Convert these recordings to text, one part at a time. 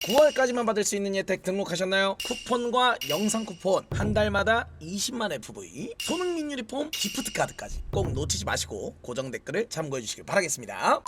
9월까지만 받을 수 있는 혜택 등록하셨나요? 쿠폰과 영상 쿠폰 한 달마다 20만 FV 손흥민 유니폼 기프트 카드까지 꼭 놓치지 마시고 고정 댓글을 참고해 주시길 바라겠습니다.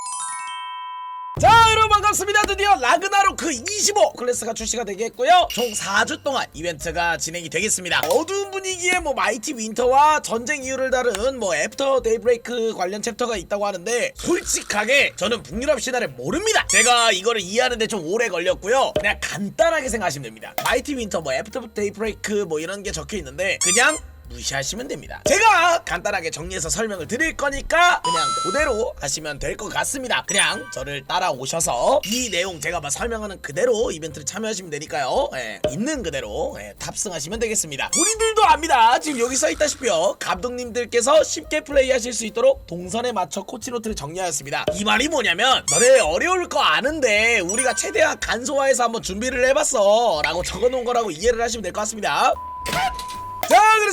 자 여러분 반갑습니다. 드디어 라그나로크 25 클래스가 출시가 되겠고요. 총 4주 동안 이벤트가 진행이 되겠습니다. 어두운 분위기의 뭐 마이티 윈터와 전쟁 이유를 다룬 뭐 애프터 데이브레이크 관련 챕터가 있다고 하는데 솔직하게 저는 북유럽 신화를 모릅니다. 제가 이거를 이해하는데 좀 오래 걸렸고요. 그냥 간단하게 생각하시면 됩니다. 마이티 윈터 뭐 애프터 데이브레이크 뭐 이런 게 적혀 있는데 그냥 무시하시면 됩니다. 제가 간단하게 정리해서 설명을 드릴 거니까 그냥 그대로 하시면 될 것 같습니다. 그냥 저를 따라오셔서 이 내용 제가 막 설명하는 그대로 이벤트를 참여하시면 되니까요. 예, 있는 그대로 예, 탑승하시면 되겠습니다. 우리들도 압니다. 지금 여기 써 있다시피요. 감독님들께서 쉽게 플레이하실 수 있도록 동선에 맞춰 코치노트를 정리하였습니다. 이 말이 뭐냐면 너네 어려울 거 아는데 우리가 최대한 간소화해서 한번 준비를 해봤어 라고 적어놓은 거라고 이해를 하시면 될 것 같습니다. 자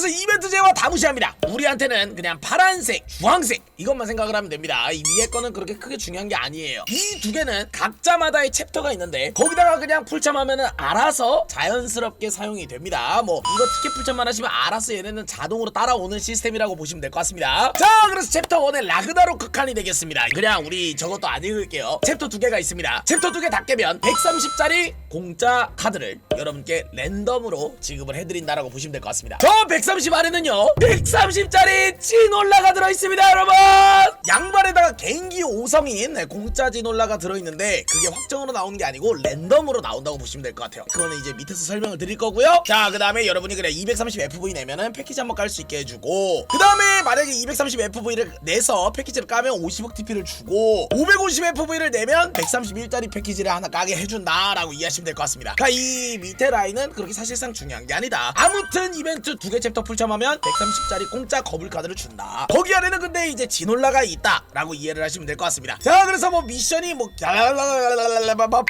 그래서 이벤트 제와 다 무시합니다. 우리한테는 그냥 파란색 주황색 이것만 생각을 하면 됩니다. 이 위에 거는 그렇게 크게 중요한 게 아니에요. 이 두 개는 각자마다의 챕터가 있는데 거기다가 그냥 풀참하면은 알아서 자연스럽게 사용이 됩니다. 뭐 이거 티켓 풀참만 하시면 알아서 얘네는 자동으로 따라오는 시스템이라고 보시면 될 것 같습니다. 자 그래서 챕터 1의 라그나로크 칸이 되겠습니다. 그냥 우리 저것도 안 읽을게요. 챕터 두 개가 있습니다. 챕터 두 개 다 깨면 130짜리 공짜 카드를 여러분께 랜덤으로 지급을 해드린다라고 보시면 될 것 같습니다. 저130 안에는요 130짜리 진올라가 들어있습니다 여러분! 양발에다가 개인기 5성인 네, 공짜 진올라가 들어있는데 그게 확정으로 나오는 게 아니고 랜덤으로 나온다고 보시면 될 것 같아요. 그거는 이제 밑에서 설명을 드릴 거고요. 자 그 다음에 여러분이 그래 230 FV 내면은 패키지 한번 깔 수 있게 해주고 그 다음에 만약에 230 FV를 내서 패키지를 까면 50억 TP를 주고 550 FV를 내면 131짜리 패키지를 하나 까게 해준다 라고 이해하시면 될 것 같습니다. 그러니까 이 밑에 라인은 그렇게 사실상 중요한 게 아니다. 아무튼 이벤트 두 개 챕터 풀참하면 130짜리 공짜 거불 카드를 준다. 거기 안에는 근데 이제 진올라가 있다라고 이해를 하시면 될 것 같습니다. 자 그래서 뭐 미션이 뭐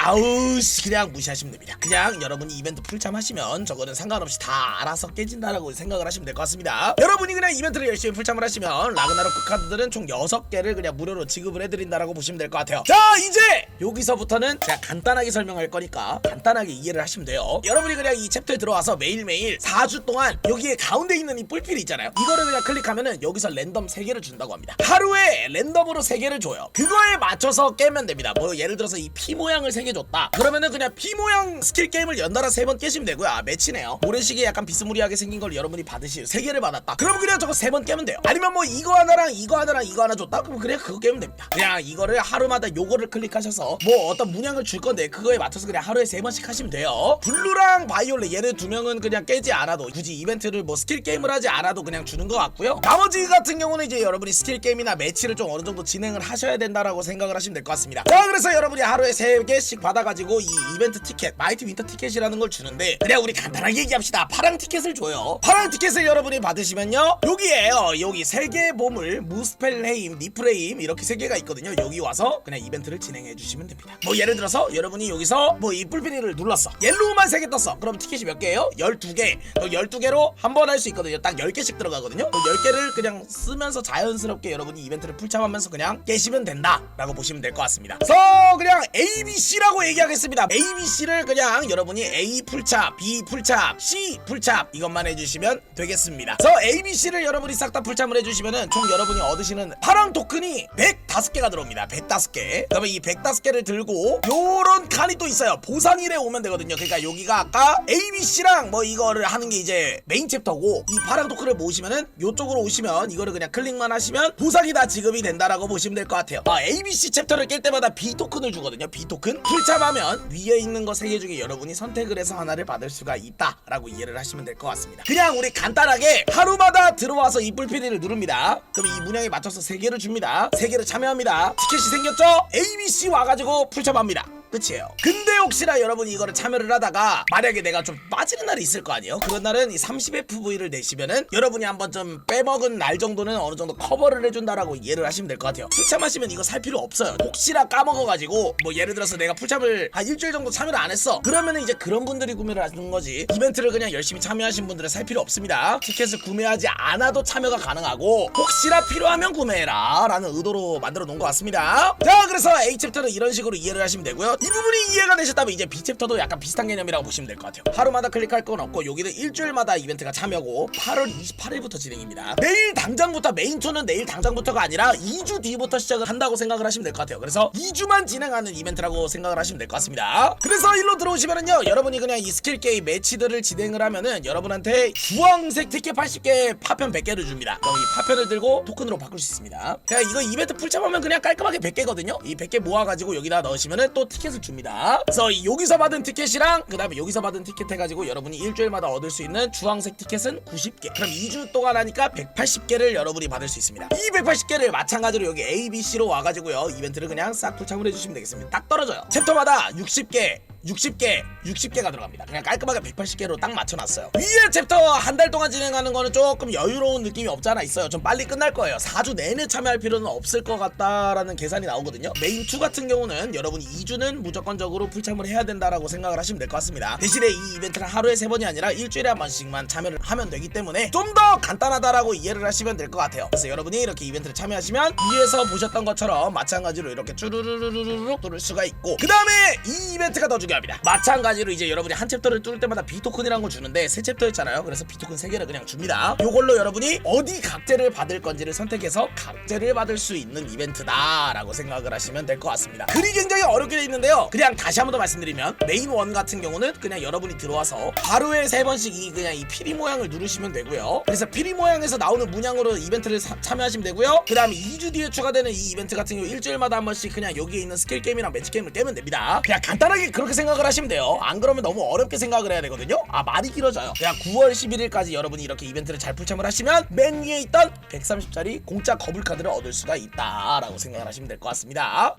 아우 씨 그냥 무시하시면 됩니다 그냥 여러분이 이벤트 풀참하시면 저거는 상관없이 다 알아서 깨진다라고 생각을 하시면 될 것 같습니다 여러분이 그냥 이벤트를 열심히 풀참을 하시면 라그나로크 카드들은 총 6개를 그냥 무료로 지급을 해드린다라고 보시면 될 것 같아요 자 이제 여기서부터는 제가 간단하게 설명할 거니까 간단하게 이해를 하시면 돼요 여러분이 그냥 이 챕터에 들어와서 매일매일 4주 동안 여기에 가운데 있는 이 뿔필이 있잖아요. 이거를 그냥 클릭하면은 여기서 랜덤 3개를 준다고 합니다. 하루에 랜덤으로 3개를 줘요. 그거에 맞춰서 깨면 됩니다. 뭐 예를 들어서 이 피 모양을 3개 줬다. 그러면은 그냥 피 모양 스킬 게임을 연달아 3번 깨시면 되고요. 아 매치네요. 모래시계 약간 비스무리하게 생긴 걸 여러분이 받으시 3개를 받았다. 그럼 그냥 저거 3번 깨면 돼요. 아니면 뭐 이거 하나랑 이거 하나랑 이거 하나 줬다? 그럼 그냥 그거 깨면 됩니다. 그냥 이거를 하루마다 요거를 클릭하셔서 뭐 어떤 문양을 줄 건데 그거에 맞춰서 그냥 하루에 3번씩 하시면 돼요. 블루랑 바이올렛 얘네 두 명은 그냥 깨지 않아도 굳이 이벤트를 뭐 스킬 게임을 하지 않아도 그냥 주는 것 같고요. 나머지 같은 경우는 이제 여러분이 스킬 게임이나 매치를 좀 어느 정도 진행을 하셔야 된다라고 생각을 하시면 될 것 같습니다. 자 그래서 여러분이 하루에 3개씩 받아가지고 이 이벤트 티켓 마이티 윈터 티켓이라는 걸 주는데 그냥 우리 간단하게 얘기합시다. 파랑 티켓을 줘요. 파랑 티켓을 여러분이 받으시면요. 여기에요. 여기 세 개의 보물 무스펠헤임 니프레임 이렇게 세 개가 있거든요. 여기 와서 그냥 이벤트를 진행해 주시면 됩니다. 뭐 예를 들어서 여러분이 여기서 뭐 이 뿔피니를 눌렀어. 옐로우만 세개 떴어. 그럼 티켓이 몇 개예요? 12개. 12개로 한번 할수 있거든요. 딱 10개씩 들어가거든요. 10개를 그냥 쓰면서 자연스럽게 여러분이 이벤트를 풀참하면서 그냥 깨시면 된다 라고 보시면 될 것 같습니다. 그래서 그냥 ABC라고 얘기하겠습니다. ABC를 그냥 여러분이 A 풀찹 B 풀찹 C 풀찹 이것만 해주시면 되겠습니다. 그래서 ABC를 여러분이 싹 다 풀참을 해주시면은 총 여러분이 얻으시는 파랑 토큰이 105개가 들어옵니다. 105개. 그 다음에 이 105개를 들고 요런 칸이 또 있어요. 보상일에 오면 되거든요. 그러니까 여기가 아까 ABC랑 뭐 이거를 하는 게 이제 메인 챕터 고 이 파랑 토큰을 모으시면은 요쪽으로 오시면 이거를 그냥 클릭만 하시면 보상이 다 지급이 된다라고 보시면 될 것 같아요. 아, ABC 챕터를 깰 때마다 B 토큰을 주거든요 B 토큰. 풀참하면 위에 있는 거 세 개 중에 여러분이 선택을 해서 하나를 받을 수가 있다라고 이해를 하시면 될 것 같습니다. 그냥 우리 간단하게 하루마다 들어와서 이 뿔피디를 누릅니다. 그럼 이 문양에 맞춰서 세 개를 줍니다. 세 개를 참여합니다. 티켓이 생겼죠? ABC 와가지고 풀참합니다 끝이에요. 근데 혹시나 여러분이 이거를 참여를 하다가 만약에 내가 좀 빠지는 날이 있을 거 아니에요? 그런 날은 이 30FV를 내시면은 여러분이 한번 좀 빼먹은 날 정도는 어느 정도 커버를 해준다라고 이해를 하시면 될 것 같아요. 풀참하시면 이거 살 필요 없어요. 혹시나 까먹어가지고 뭐 예를 들어서 내가 풀참을 한 일주일 정도 참여를 안 했어. 그러면은 이제 그런 분들이 구매를 하는 거지. 이벤트를 그냥 열심히 참여하신 분들은 살 필요 없습니다. 티켓을 구매하지 않아도 참여가 가능하고 혹시나 필요하면 구매해라 라는 의도로 만들어 놓은 것 같습니다. 자 그래서 A 챕터는 이런 식으로 이해를 하시면 되고요. 이 부분이 이해가 되셨다면 이제 B챕터도 약간 비슷한 개념이라고 보시면 될 것 같아요. 하루마다 클릭할 건 없고 여기는 일주일마다 이벤트가 참여고 8월 28일부터 진행입니다. 내일 당장부터 메인2는 내일 당장부터가 아니라 2주 뒤부터 시작을 한다고 생각을 하시면 될 것 같아요. 그래서 2주만 진행하는 이벤트라고 생각을 하시면 될 것 같습니다. 그래서 일로 들어오시면은요 여러분이 그냥 이 스킬 게임 매치들을 진행을 하면은 여러분한테 주황색 티켓 80개 파편 100개를 줍니다. 그럼 이 파편을 들고 토큰으로 바꿀 수 있습니다. 그냥 이거 이벤트 풀참하면 그냥 깔끔하게 100개거든요? 이 100개 모아가지고 여기다 넣으시면은 또 티켓 을 줍니다 그래서 이 여기서 받은 티켓이랑 그 다음에 여기서 받은 티켓 해가지고 여러분이 일주일마다 얻을 수 있는 주황색 티켓은 90개 그럼 2주 동안 하니까 180개를 여러분이 받을 수 있습니다 이 180개를 마찬가지로 여기 A, B, C로 와가지고요 이벤트를 그냥 싹 풀참을 해주시면 되겠습니다 딱 떨어져요 챕터마다 60개 60개, 60개가 들어갑니다. 그냥 깔끔하게 180개로 딱 맞춰놨어요. 위에 챕터 한 달 동안 진행하는 거는 조금 여유로운 느낌이 없지 않아 있어요. 좀 빨리 끝날 거예요. 4주 내내 참여할 필요는 없을 것 같다라는 계산이 나오거든요. 메인 2 같은 경우는 여러분이 2주는 무조건적으로 풀참을 해야 된다라고 생각을 하시면 될 것 같습니다. 대신에 이 이벤트는 하루에 3번이 아니라 일주일에 한 번씩만 참여를 하면 되기 때문에 좀 더 간단하다라고 이해를 하시면 될 것 같아요. 그래서 여러분이 이렇게 이벤트를 참여하시면 위에서 보셨던 것처럼 마찬가지로 이렇게 쭈루루루루루 뚫을 수가 있고 그 다음에 이 이벤트가 더 중요합니다. 마찬가지로 이제 여러분이 한 챕터를 뚫을 때마다 비토큰이라는 걸 주는데 세 챕터였잖아요. 그래서 비토큰 세 개를 그냥 줍니다. 요걸로 여러분이 어디 각제를 받을 건지를 선택해서 각제를 받을 수 있는 이벤트다라고 생각을 하시면 될 것 같습니다. 글이 굉장히 어렵게 돼 있는데 요. 그냥 다시 한 번 더 말씀드리면 메인 원 같은 경우는 그냥 여러분이 들어와서 하루에 세 번씩 이 그냥 이 피리 모양을 누르시면 되고요. 그래서 피리 모양에서 나오는 문양으로 이벤트를 사- 참여하시면 되고요. 그 다음에 2주 뒤에 추가되는 이 이벤트 같은 경우 일주일마다 한 번씩 그냥 여기에 있는 스킬 게임이랑 매치 게임을 깨면 됩니다. 그냥 간단하게 그렇게 생각을 하시면 돼요. 안 그러면 너무 어렵게 생각을 해야 되거든요. 아 말이 길어져요. 그냥 9월 11일까지 여러분이 이렇게 이벤트를 잘 풀참을 하시면 맨 위에 있던 130짜리 공짜 거불 카드를 얻을 수가 있다라고 생각을 하시면 될 것 같습니다.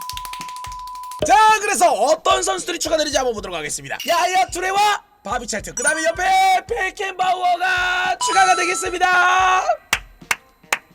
자 그래서 어떤 선수들이 추가되는지 한번 보도록 하겠습니다. 야야 투레와 바비찰트. 그 다음에 옆에 펠켄바우어가 추가가 되겠습니다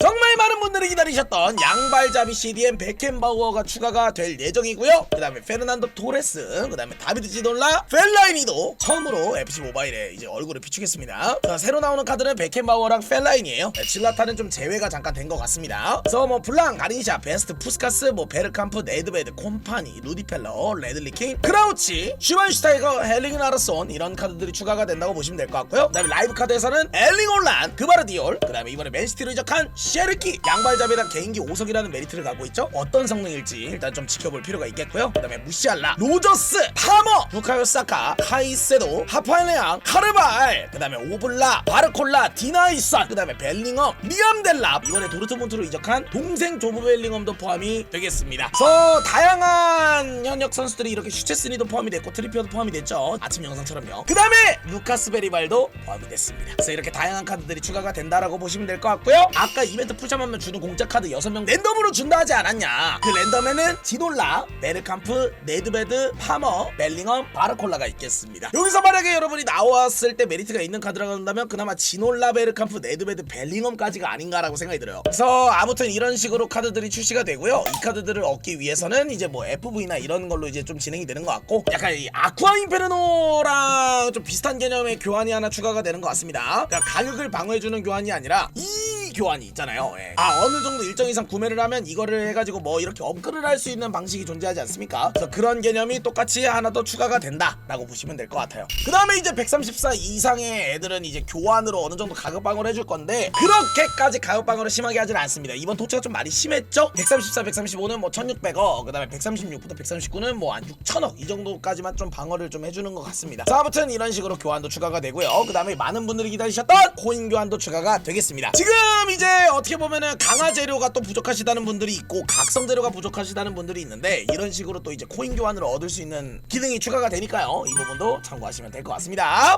정말 많은 분들이 기다리셨던 양발잡이 CDM 베켄바우어가 추가가 될 예정이고요. 그 다음에 페르난도 토레스, 그 다음에 다비드 지돌라, 펠라인이도 처음으로 FC 모바일에 이제 얼굴을 비추겠습니다. 자, 새로 나오는 카드는 베켄바우어랑 펠라인이에요. 네, 질라타는 좀 제외가 잠깐 된 것 같습니다. 그래서 뭐 블랑, 가린샤, 베스트, 푸스카스, 뭐 베르캄프, 네드베드, 콤파니, 루디펠러, 레들리킹, 크라우치, 슈만슈타이거, 헬링 나르손 이런 카드들이 추가가 된다고 보시면 될 것 같고요. 그 다음에 라이브 카드에서는 엘링 올란, 그바르디올, 그 다음에 이번에 맨시티로 이적한 셰르키, 양발잡이랑 개인기 5석이라는 메리트를 갖고 있죠. 어떤 성능일지 일단 좀 지켜볼 필요가 있겠고요. 그 다음에 무시알라, 로저스, 파머, 부카요 사카, 카이세도, 하파네앙, 카르발, 그 다음에 오블라, 바르콜라, 디나이산, 그 다음에 벨링엄, 리암델랍, 이번에 도르트문트로 이적한 동생 조브 벨링엄도 포함이 되겠습니다. 그래서 다양한 현역 선수들이 이렇게 슈체스니도 포함이 됐고 트리피어도 포함이 됐죠. 아침 영상처럼요. 그 다음에 루카스 베리발도 포함이 됐습니다. 그래서 이렇게 다양한 카드들이 추가가 된다라고 보시면 될 것 같고요. 아까 이 벤트 풀참하면 주는 공짜 카드 6명 랜덤으로 준다 하지 않았냐? 그 랜덤에는 지놀라, 베르캄프, 네드베드, 파머, 벨링엄, 바르콜라가 있겠습니다. 여기서 만약에 여러분이 나왔을 때 메리트가 있는 카드라고 한다면 그나마 지놀라, 베르캄프, 네드베드, 벨링엄까지가 아닌가라고 생각이 들어요. 그래서 아무튼 이런 식으로 카드들이 출시가 되고요. 이 카드들을 얻기 위해서는 이제 뭐 FV나 이런 걸로 이제 좀 진행이 되는 것 같고 약간 이 아쿠아 인페르노랑 좀 비슷한 개념의 교환이 하나 추가가 되는 것 같습니다. 그러니까 가격을 방어해주는 교환이 아니라 이 교환이 있잖아요. 예. 아 어느 정도 일정 이상 구매를 하면 이거를 해가지고 뭐 이렇게 업그레이드 할수 있는 방식이 존재하지 않습니까? 그래서 그런 개념이 똑같이 하나 더 추가가 된다라고 보시면 될 것 같아요. 그 다음에 이제 134 이상의 애들은 이제 교환으로 어느 정도 가격 방어를 해줄 건데 그렇게까지 가격 방어를 심하게 하진 않습니다. 이번 토치가 좀 많이 심했죠? 134, 135는 뭐 1600억, 그 다음에 136부터 139는 뭐 한 6천억 이 정도까지만 좀 방어를 좀 해주는 것 같습니다. 자, 아무튼 이런 식으로 교환도 추가가 되고요. 그 다음에 많은 분들이 기다리셨던 코인 교환도 추가가 되겠습니다. 지금 이제 어떻게 보면은 강화 재료가 또 부족하시다는 분들이 있고 각성 재료가 부족하시다는 분들이 있는데 이런 식으로 또 이제 코인 교환을 얻을 수 있는 기능이 추가가 되니까요. 이 부분도 참고하시면 될 것 같습니다.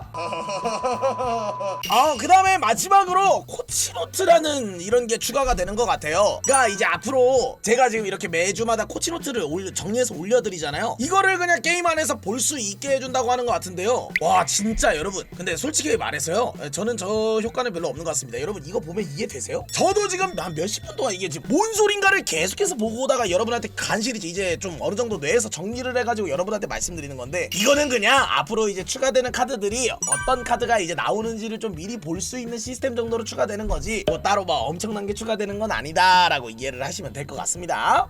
아, 그 다음에 마지막으로 코치노트라는 이런 게 추가가 되는 것 같아요. 그러니까 이제 앞으로 제가 지금 이렇게 매주마다 코치노트를 올려, 정리해서 올려드리잖아요. 이거를 그냥 게임 안에서 볼 수 있게 해준다고 하는 것 같은데요. 와, 진짜 여러분. 근데 솔직히 말해서요. 저는 저 효과는 별로 없는 것 같습니다. 여러분, 이거 보면 이해 되 세요? 저도 지금 한 몇십 분 동안 이게 지금 뭔 소린가를 계속해서 보고 오다가 여러분한테 간신히 이제 좀 어느 정도 뇌에서 정리를 해가지고 여러분한테 말씀드리는 건데 이거는 그냥 앞으로 이제 추가되는 카드들이 어떤 카드가 이제 나오는지를 좀 미리 볼 수 있는 시스템 정도로 추가되는 거지 뭐 따로 막 엄청난 게 추가되는 건 아니다라고 이해를 하시면 될 것 같습니다.